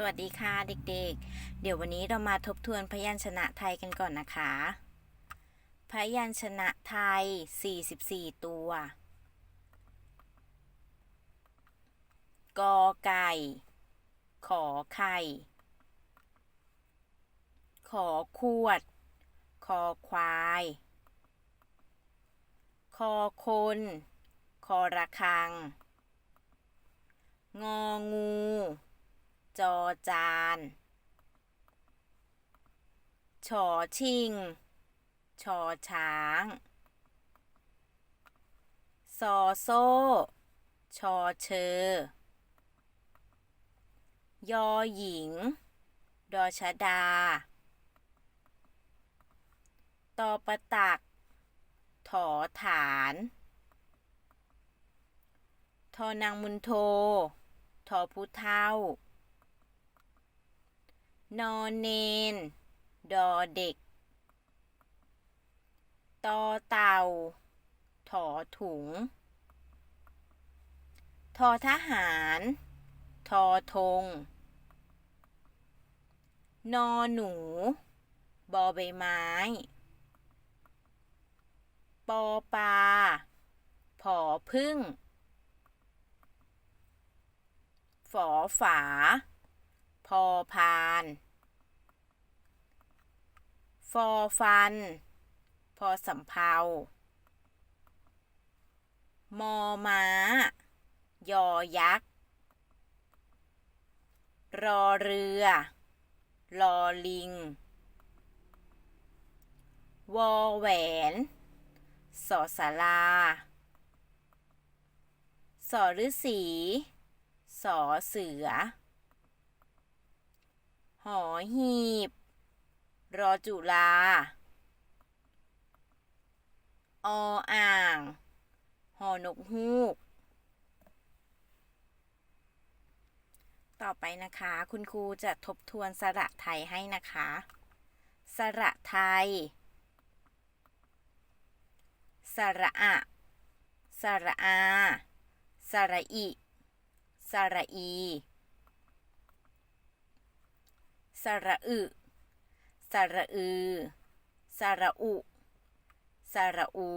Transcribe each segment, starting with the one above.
สวัสดีค่ะเด็กๆเดี๋ยววันนี้เรามาทบทวนพยัญชนะไทยกันก่อนนะคะ พยัญชนะไทย 44 ตัว กอไก่ ขอไข่ ขอขวด คอควาย คอคน คอระคัง งองู จอจานชอชิง ชอช้าง ซอโซ่ ชอเชอยอหญิง ดอชดา ตอประตัก ถอฐาน ทอนางมุนโท ทอผู้เท่า นอนเนน ดอเด็ก ตอเต่า ถอถุง ทอทหาร ทอธง นอหนู บอใบไม้ ปอปลา ผอพึ่ง ฝอฝา พอพานฟอฟัน พอสำเพามอม้า ยอยักษ์ รอเรือลอลิง วอแหวนสอสาราสอฤาษีสอเสือ หอหีบ รอจุลา ออ่าง หอนกฮูก ต่อไปนะคะ คุณครูจะทบทวนสระไทยให้นะคะ สระไทย สระอะ สระอา สระอิ สระอี สระอึสระอือสระอุสระอู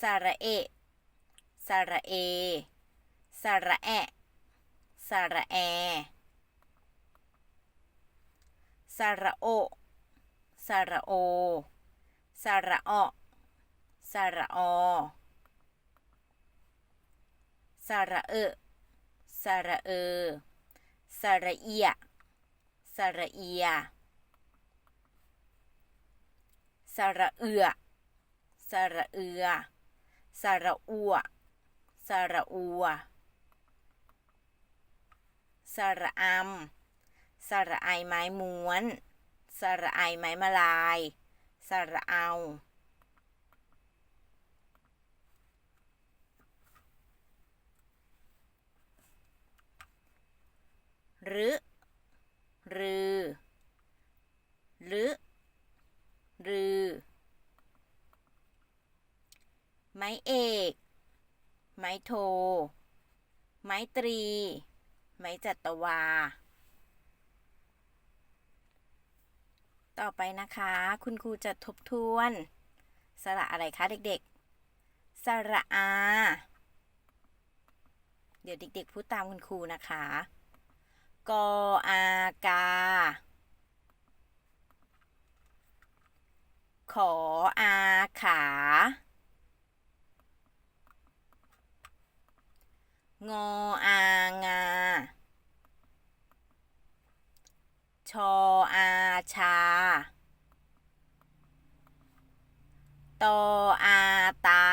สระเอสระเอสระแอสระแอสระโอสระโอสระออสระอสระเอสระเอ สระเอีย สระเอีย สระเอือ สระเอือ สระอัว สระอัว สระอำสระไอไม้ม้วน สระไอไม้มาลาย สระเอา รึรือลึรือ ไม้เอก ไม้โท ไม้ตรี ไม้จัตวา ต่อไปนะคะ คุณครูจะทบทวน สระอะไรคะเด็กๆ สระอา เดี๋ยวเด็กๆพูดตามคุณครูนะคะ กออากา ขออาขา งออางา ชออาชา ตออาตา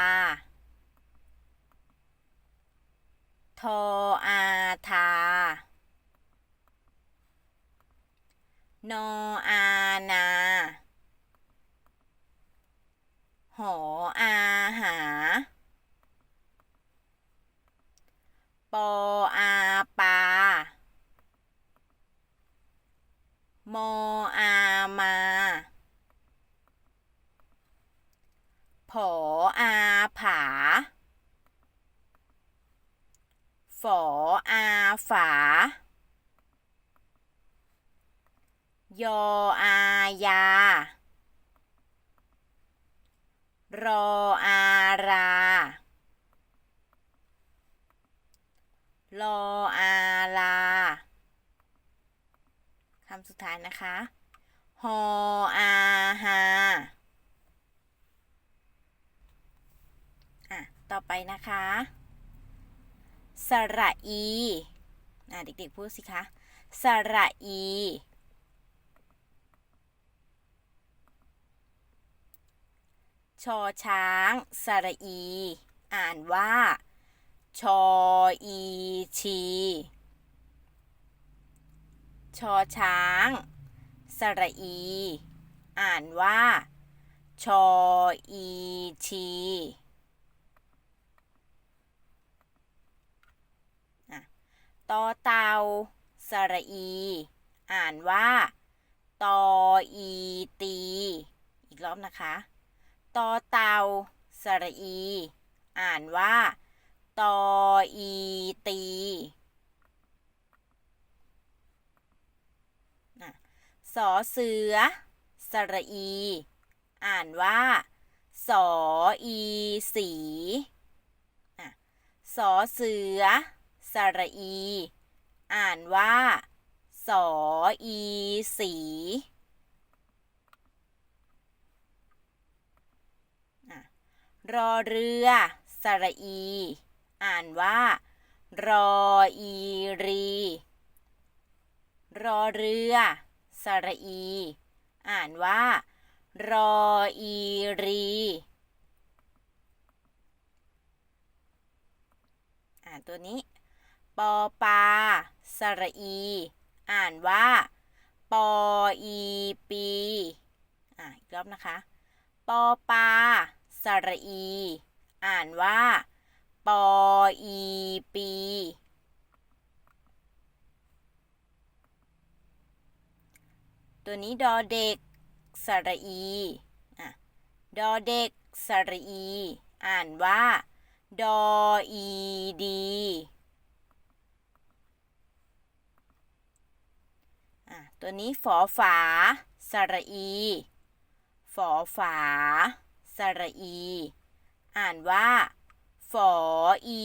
ทออาทา นออานา หออาหา ปออาปา มออามา ผออาผา ฝอออาฝา ยออายา รออารา รออาลา คำสุดท้ายนะคะ ฮออาฮาอะ ต่อไปนะคะ สระอี อะ เด็กๆ พูดสิคะ สระอี ชอช้างสระอี อ่านว่า ชออีชี ชอช้างสระอี อ่านว่า ชออีชีต่อเตาสระอี อ่านว่า ตออีตี อีกรอบนะคะ ตอเตาสระอี อ่านว่าตออีตีอะสอเสือ สระอี อ่านว่า สออีสีอะสอเสือ สระอี อ่านว่า สออีสี รอเรือ สระอี อ่านว่า รออีรี รอเรือ สระอี อ่านว่า รออีรีอ่านตัวนี้ ปอปา สระอี อ่านว่า ปออีปี อ่าอีกรอบนะคะ ปอปา ระอี อ่านว่า ปออีปี ตัวนี้ดอเด็กสระอีอะดอเด็กสระอี อ่านว่า ดออีดีตัวนี้ฝอฝาสระอี ฝอฝา สระอี อ่านว่า ฝออี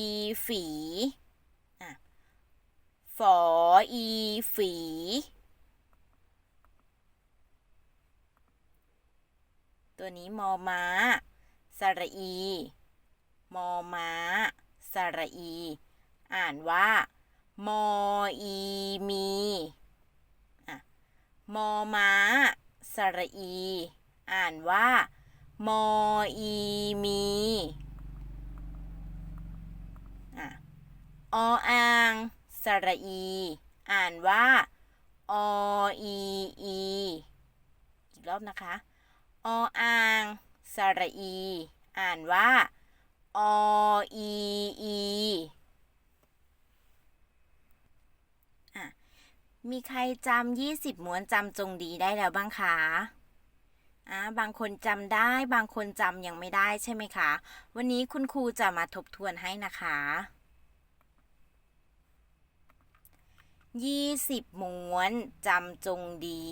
ฝี่ฝออีฝี ตัวนี้มอม้า สระอี มอม้า สระอี อ่านว่า มออีมีมอม้า สระอี อ่านว่า มออีมีอออ่างสระอี อ่านว่าออีอีอีกรอบนะคะออ่างสระอี อ่านว่าออีอีอะมีใครจำยี่สิบม้วนจำจงดีได้แล้วบ้างคะ อ่าบางคนจำได้บางคนจำยังไม่ได้ใช่ไหมคะ วันนี้คุณครูจะมาทบทวนให้นะคะยี่สิบม้วนจำจงดี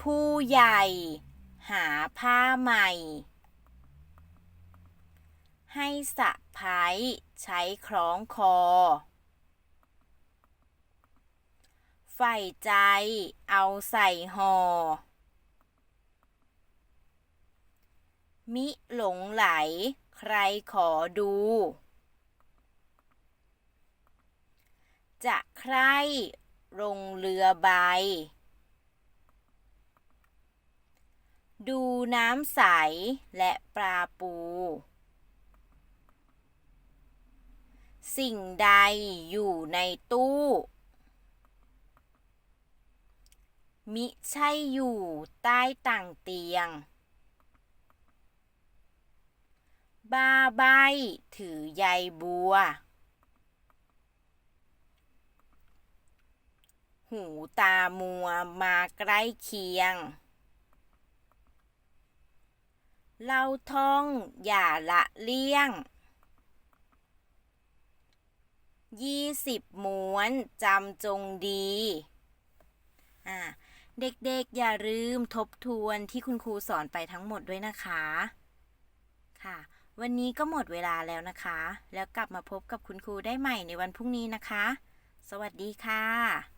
ผู้ใหญ่หาผ้าใหม่ ให้สะพ้ายใช้คล้องคอ ใฝ่ใจ เอาใส่ห่อ มิหลงไหล ใครขอดู จะใครลงเรือใบ ดูน้ำใสและปลาปู สิ่งใดอยู่ในตู้ มิใช่อยู่ใต้ต่างเตียง บาใบถือใยบัว หูตามัวมาใกล้เคียง เราท่องอย่าละเลี่ยง ยี่สิบม้วนจำจงดี อ่า เด็กๆ อย่าลืมทบทวนที่คุณครูสอนไปทั้งหมดด้วยนะคะ ค่ะ วันนี้ก็หมดเวลาแล้วนะคะ แล้วกลับมาพบกับคุณครูได้ใหม่ในวันพรุ่งนี้นะคะ สวัสดีค่ะ